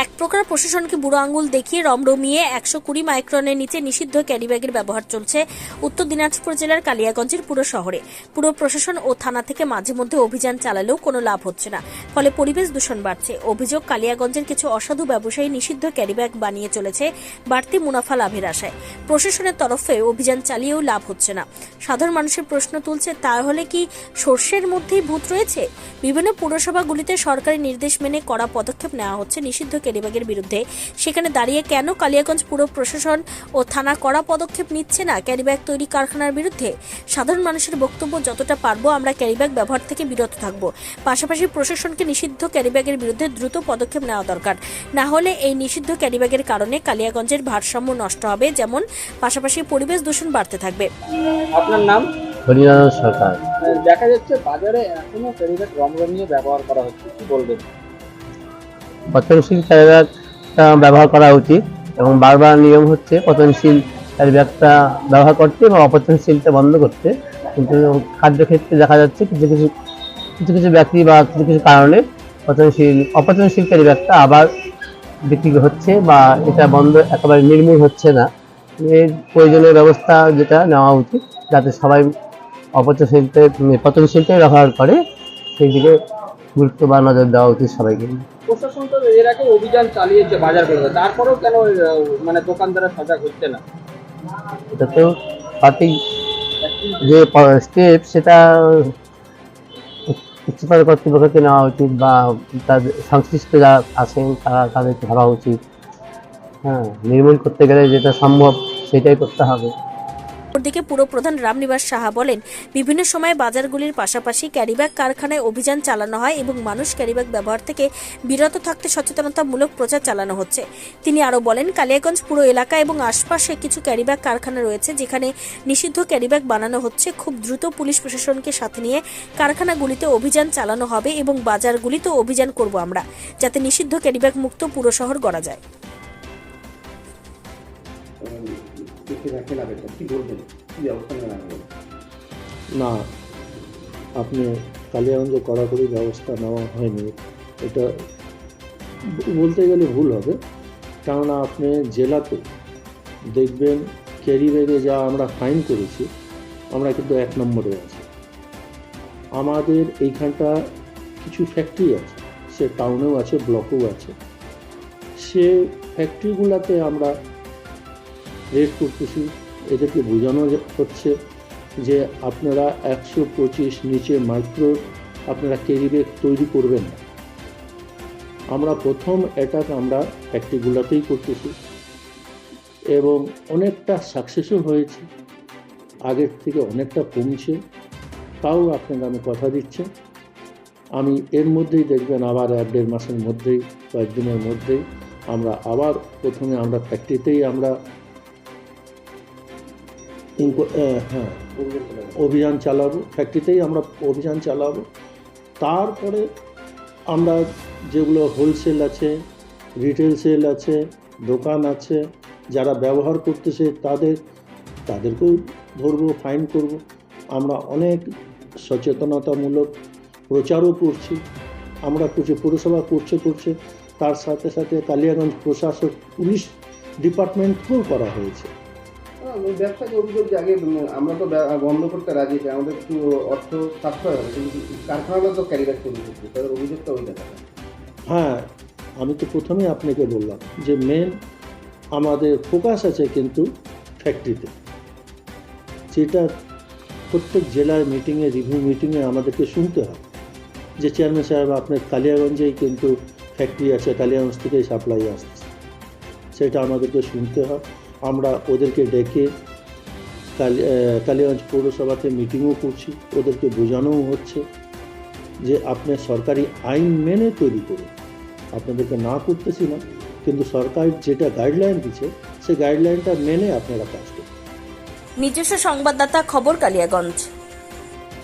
এক প্রকার প্রশাসনকে বুড়ো আঙুল দেখিয়ে রমরমিয়ে একশো কুড়ি মাইক্রনের নিচে নিষিদ্ধ ক্যারিব্যাগের ব্যবহার চলছে উত্তর দিনাজপুর জেলার কালিয়াগঞ্জের পুরো শহরে। পুরো প্রশাসন ও থানা থেকে মাঝে মধ্যে অভিযান চালালেও কোনো লাভ হচ্ছে না। ফলে পরিবেশ দূষণ বাড়ছে। অভিযোগ, কালিয়াগঞ্জের কিছু অসাধু ব্যবসায়ী নিষিদ্ধ ক্যারিব্যাগ বানিয়ে চলেছে বাড়তি মুনাফা লাভের আশায়। প্রশাসনের তরফে অভিযান চালিয়েও লাভ হচ্ছে না। সাধারণ মানুষের প্রশ্ন তুলছে, তাহলে কি সর্ষের মধ্যেই ভূত রয়েছে? বিভিন্ন পুরসভাগুলিতে সরকারি নির্দেশ মেনে কড়া পদক্ষেপ নেওয়া হচ্ছে নিষিদ্ধ ক্যারিব্যাগের বিরুদ্ধে। সেখানে দাঁড়িয়ে কেন কালিয়াগঞ্জ পুর প্রশাসন ও থানা কড়া পদক্ষেপ নিচ্ছে না ক্যারিব্যাগ তৈরি কারখানার বিরুদ্ধে? সাধারণ মানুষের বক্তব্য যতটা পারব আমরা ক্যারিব্যাগ ব্যবহার থেকে বিরত থাকব। পাশাপাশি প্রশাসনকে নিষিদ্ধ ক্যারিব্যাগের বিরুদ্ধে দ্রুত পদক্ষেপ নেওয়া দরকার। না হলে এই নিষিদ্ধ ক্যারিব্যাগের কারণে কালিয়াগঞ্জের ভারসাম্য নষ্ট হবে যেমন পাশাপাশি পরিবেশ দূষণ বাড়তে থাকবে। আপনার নাম? হরিনারায়ণ সরকার। দেখা যাচ্ছে বাজারে এখনও ক্যারিব্যাগ রমরমিয়ে ব্যবহার করা হচ্ছে কি বলবেন? পতনশীল ক্যারিব্যাগটা ব্যবহার করা উচিত এবং বারবার নিয়ম হচ্ছে পতনশীল ক্যারিব্যাগটা ব্যবহার করতে এবং অপচনশীলটা বন্ধ করতে। কিন্তু খাদ্যক্ষেত্রে দেখা যাচ্ছে কিছু কিছু কিছু কিছু ব্যক্তি বা কিছু কিছু কারণে পচনশীল অপচনশীল ক্যারিব্যাগটা আবার বিক্রি হচ্ছে বা এটা বন্ধ একেবারে নির্মূল হচ্ছে না। এর প্রয়োজনীয় ব্যবস্থা যেটা নেওয়া উচিত যাতে সবাই অপচনশীলতে পচনশীলটাই ব্যবহার করে সেই দিকে গুরুত্ব বা নজর দেওয়া উচিত সবাইকে। প্রশাসন তো এর আগে অভিযান চালিয়েছে বাজারগুলোতে তারপরেও কেন মানে দোকানদাররা সজাগ হচ্ছে না? এটা তো সঠিক যে স্টেপ, সেটা উচ্চতর কর্তৃপক্ষকে নেওয়া উচিত বা তাদের সংশ্লিষ্ট যারা আছেন, তারা তাদেরকে ভাবা উচিত। হ্যাঁ নির্মূল করতে গেলে যেটা সম্ভব সেটাই করতে হবে। অপরদিকে পুরপ্রধান রামনিবাস সাহা বলেন, বিভিন্ন সময় বাজারগুলির পাশাপাশি ক্যারিব্যাগ কারখানায় অভিযান চালানো হয় এবং মানুষ ক্যারিব্যাগ ব্যবহার থেকে বিরত থাকতে সচেতনতামূলক প্রচার চালানো হচ্ছে। তিনি আরও বলেন, কালিয়াগঞ্জ পুরো এলাকা এবং আশপাশে কিছু ক্যারিব্যাগ কারখানা রয়েছে যেখানে নিষিদ্ধ ক্যারিব্যাগ বানানো হচ্ছে। খুব দ্রুত পুলিশ প্রশাসনকে সাথে নিয়ে কারখানাগুলিতে অভিযান চালানো হবে এবং বাজারগুলিতেও অভিযান করব আমরা, যাতে নিষিদ্ধ ক্যারিব্যাগ মুক্ত পুরো শহর গড়া যায়। না, আপনি কালিয়াগঞ্জে কড়াকড়ি ব্যবস্থা নেওয়া হয়নি। এটা বলতে গেলে ভুল হবে, কেননা আপনি জেলাতে দেখবেন ক্যারি ব্যাগে যা আমরা ফাইন করেছি, আমরা কিন্তু এক নম্বরে আছি। আমাদের এইখানটা কিছু ফ্যাক্টরি আছে, সে টাউনেও আছে ব্লকেও আছে। সে ফ্যাক্টরিগুলোতে আমরা রেড করতেছি এদেরকে বোঝানো হচ্ছে যে আপনারা একশো পঁচিশ নিচে মাইক্রো আপনারা ক্যারিব্যাগ তৈরি করবেন আমরা প্রথম অ্যাটাক আমরা একটি ফ্যাক্টরিগুলোতেই করতেছি এবং অনেকটা সাকসেসও হয়েছে। আগের থেকে অনেকটা কমছে। তাও আপনাকে আমি কথা দিচ্ছি আমি এর মধ্যেই দেখবেন আবার এক দেড় মাসের মধ্যেই, কয়েকদিনের মধ্যেই আমরা আবার প্রথমে আমরা ফ্যাক্টরিতেই আমরা হ্যাঁ অভিযান চালাবো ফ্যাক্টরিতেই আমরা অভিযান চালাবো তারপরে আমরা যেগুলো হোলসেল আছে রিটেল সেল আছে দোকান আছে যারা ব্যবহার করতেছে তাদের তাদেরকেও ধরবো ফাইন করব আমরা অনেক সচেতনতামূলক প্রচারও করছি আমরা কিছু পুরসভা করছে করছে তার সাথে সাথে কালিয়াগঞ্জ প্রশাসক পুলিশ ডিপার্টমেন্টকেও করা হয়েছে হ্যাঁ, ব্যবসাকে অভিযোগ যে আগে আমরা তো বন্ধ করতে রাজি আছি আমাদের একটু অর্থ সাশ্রয় হবে, কিন্তু কারখানাটা তো ক্যারি ব্যাগ তৈরি করছে তাদের অভিযোগটা ওই দেখা হ্যাঁ আমি তো প্রথমেই আপনাকে বললাম যে মেন আমাদের ফোকাস আছে কিন্তু ফ্যাক্টরিতে যেটা প্রত্যেক জেলার মিটিংয়ে রিভিউ মিটিংয়ে আমাদেরকে শুনতে হয়। যে চেয়ারম্যান সাহেব, আপনার কালিয়াগঞ্জেই কিন্তু ফ্যাক্টরি আছে, কালিয়াগঞ্জ থেকেই সাপ্লাই আসছে। সেটা আমাদেরকে শুনতে হয়। আমরা ওদেরকে ডেকে কালি কালীগঞ্জ পৌরসভাতে মিটিংও করছি। ওদেরকে বোঝানোও হচ্ছে যে আপনি সরকারি আইন মেনে তৈরি করুন। আপনাদেরকে না করতেছি না, কিন্তু সরকার যেটা গাইডলাইন দিচ্ছে, সেই গাইডলাইনটা মেনে আপনারা কাজ করুন। নিজস্ব সংবাদদাতা খবর কালিয়াগঞ্জ।